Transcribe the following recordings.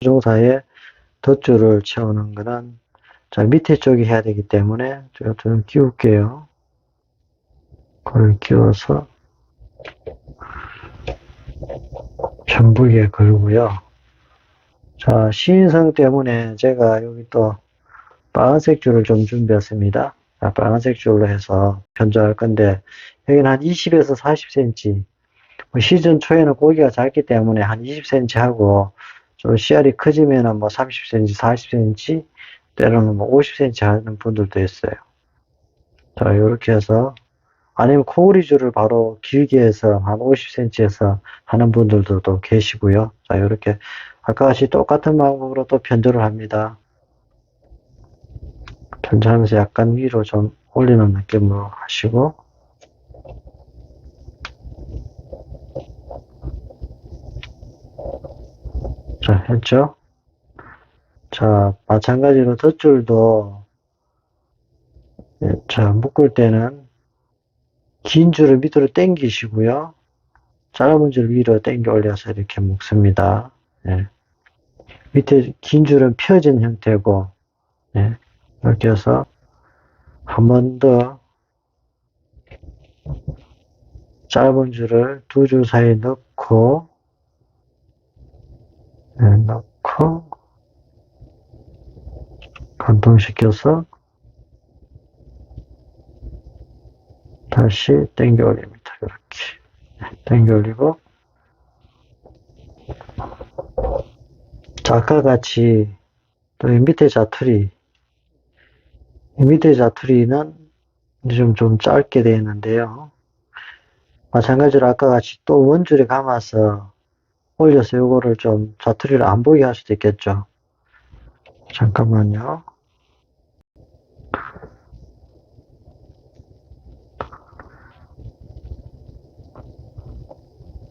조종사에 덧줄을 채우는 거는 자 밑에 쪽이 해야 되기 때문에 제가 좀 끼울게요. 그걸 끼워서 전부기에 걸고요. 자 시인성 때문에 제가 여기 또 빨간색 줄을 좀 준비했습니다. 자, 빨간색 줄로 해서 변조할 건데 여기는 한 20에서 40cm 뭐 시즌 초에는 고기가 작기 때문에 한 20cm 하고 좀 씨알이 커지면은 뭐 30cm, 40cm 때로는 뭐 50cm 하는 분들도 있어요. 자 이렇게 해서 아니면 줄을 바로 길게 해서 한 50cm에서 하는 분들도 또 계시고요. 자 이렇게 아까 같이 똑같은 방법으로 또 변조를 합니다. 변조하면서 약간 위로 좀 올리는 느낌으로 하시고 자 했죠 자 마찬가지로 덧줄도 예, 자 묶을 때는 긴 줄을 밑으로 당기시고요 짧은 줄 위로 당겨 올려서 이렇게 묶습니다 예. 밑에 긴 줄은 펴진 형태고 예. 이렇게 해서 한 번 더 짧은 줄을 두 줄 사이에 넣고 네, 넣고 관통시켜서 다시 당겨 올립니다. 이렇게 네, 당겨 올리고 자, 아까 같이 또이 밑에 자투리 이 밑에 자투리는 좀, 좀 짧게 되어 있는데요. 마찬가지로 아까 같이 또 원줄에 감아서 올려서 요거를 좀 자투리를 안 보이게 할 수도 있겠죠. 잠깐만요.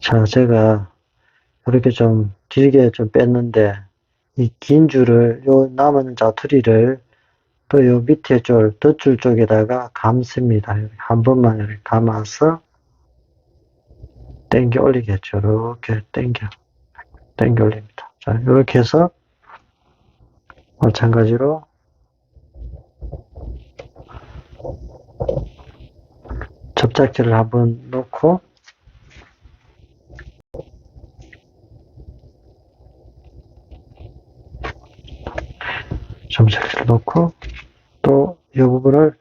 자, 제가 이렇게 좀 길게 좀 뺐는데 이 긴 줄을 요 남은 자투리를 또 요 밑에 줄, 덧줄 쪽에다가 감습니다. 한 번만 이렇게 감아서 당겨 올리겠죠. 이렇게 당겨, 당겨 올립니다. 자, 이렇게 해서 마찬가지로 접착제를 한번 놓고 접착제를 놓고 또 이 부분을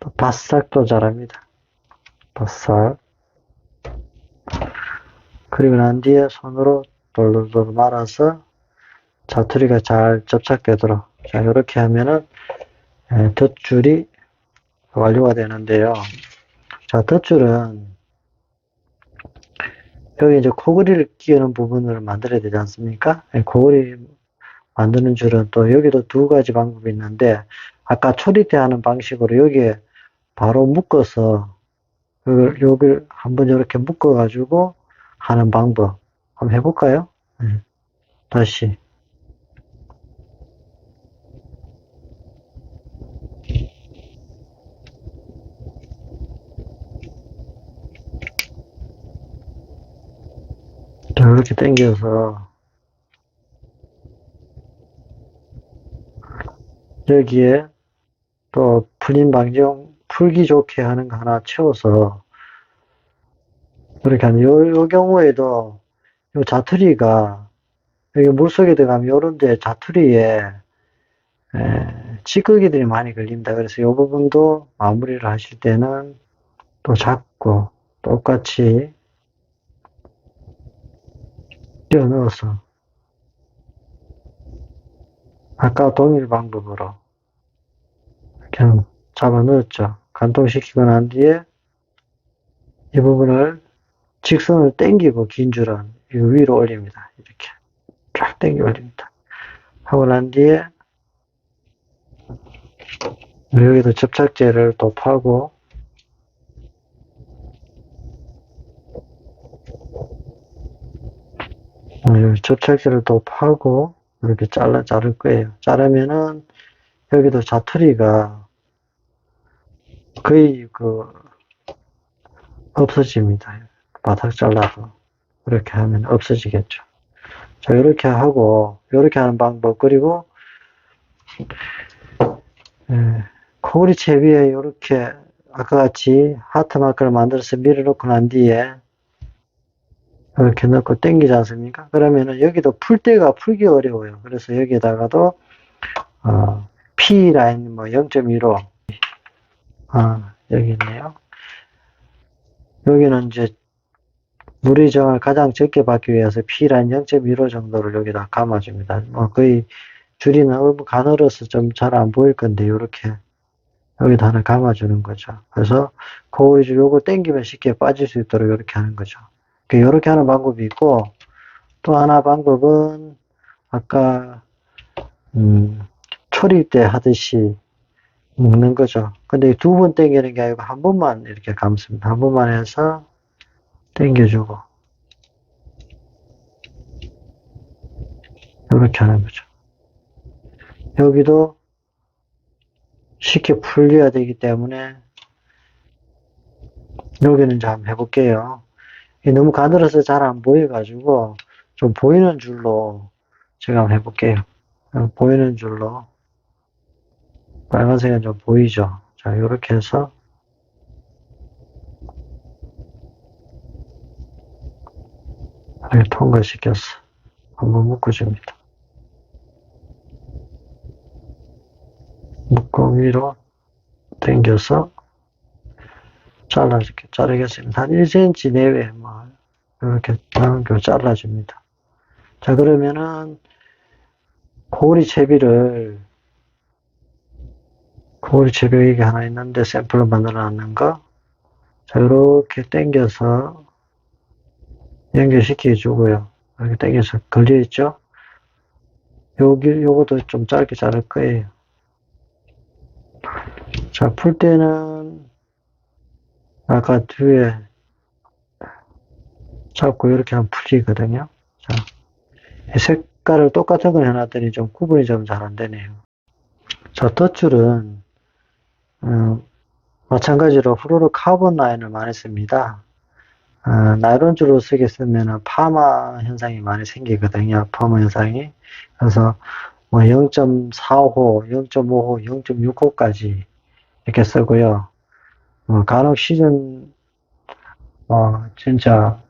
또 바싹 또 자릅니다. 바싹 그리고 난 뒤에 손으로 돌돌돌 말아서 자투리가 잘 접착되도록 자 이렇게 하면은 예, 덧줄이 완료가 되는데요. 자 덧줄은 여기 이제 코그리를 끼우는 부분을 만들어야 되지 않습니까? 예, 코그리 만드는 줄은 또 여기도 두 가지 방법이 있는데 아까 초리 때 하는 방식으로 여기에 바로 묶어서 여기, 여기 한번 이렇게 묶어 가지고 하는 방법 한번 해볼까요? 네. 다시 자, 이렇게 당겨서 여기에 또 풀림 방지용 풀기 좋게 하는 거 하나 채워서 이렇게 하면 요, 요 경우에도 요 자투리가 여기 물속에 들어가면 요런 데 자투리에 에, 찌꺼기들이 많이 걸립니다. 그래서 요 부분도 마무리를 하실 때는 또 잡고 똑같이 끼워 넣어서 아까 동일 방법으로 그냥 잡아 넣었죠. 간통시키고 난 뒤에 이 부분을 직선을 당기고 긴 줄은 이 위로 올립니다. 이렇게 쫙 당겨 올립니다. 하고 난 뒤에 여기도 접착제를 또 파고 여기 접착제를 또 파고 이렇게 잘라 자를 거예요. 자르면은 여기도 자투리가 거의 그 없어집니다. 바닥 잘라서 그렇게 하면 없어지겠죠. 자, 이렇게 하고, 이렇게 하는 방법. 그리고, 예, 코골이 채비에 이렇게, 아까 같이 하트 마크를 만들어서 밀어 놓고 난 뒤에, 이렇게 넣고 당기지 않습니까? 그러면은 여기도 풀 때가 풀기 어려워요. 그래서 여기에다가도, 어, P 라인 뭐 0.15, 아, 여기 있네요. 여기는 이제 물의 정을 가장 적게 받기 위해서 P란 0.15 정도를 여기다 감아줍니다. 뭐 거의 줄이는 가늘어서 좀 잘 안 보일 건데 이렇게 여기다 하나 감아주는 거죠. 그래서 거울줄 요거 당기면 쉽게 빠질 수 있도록 이렇게 하는 거죠. 이렇게 하는 방법이 있고 또 하나 방법은 아까 음, 초리 때 하듯이 묶는 거죠. 근데 두번 당기는 게 아니고 한 번만 이렇게 감습니다. 한 번만 해서 당겨주고 이렇게 하는 거죠. 여기도 쉽게 풀려야 되기 때문에 여기는 한번 해볼게요. 너무 가늘어서 잘 안 보여가지고 좀 보이는 줄로 제가 한번 해볼게요. 보이는 줄로 빨간색은 좀 보이죠? 자, 이렇게 해서 이렇게 통과시켰어. 한번 묶어줍니다. 묶고 위로 당겨서 잘라줄게, 자르겠습니다. 한 1cm 내외, 뭐, 이렇게 남겨 잘라줍니다. 자, 그러면은, 고리 채비를, 고리 채비 이게 하나 있는데 샘플로 만들어 놨는 거. 자, 이렇게 당겨서 연결시켜 주고요. 이렇게 당겨서 걸려있죠? 여기, 요것도 좀 짧게 자를 거예요. 자, 풀 때는 아까 뒤에 잡고 이렇게 하면 풀리거든요. 자, 이 색깔을 똑같은 걸 해놨더니 좀 구분이 좀 잘 안 되네요. 자, 덧줄은 음, 마찬가지로 후루룩 카본 라인을 많이 씁니다. 어, 나이론 줄로 쓰겠으면 파마 현상이 많이 생기거든요. 파마 현상이. 그래서 뭐 0.45, 0.55, 0.65까지 이렇게 쓰고요. 어, 간혹 시즌, 어, 진짜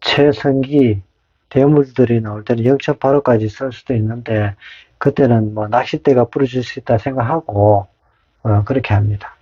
최성기 대물들이 나올 때는 0.85까지 쓸 수도 있는데, 그때는 뭐 낚싯대가 부러질 수 있다 생각하고, 어, 그렇게 합니다.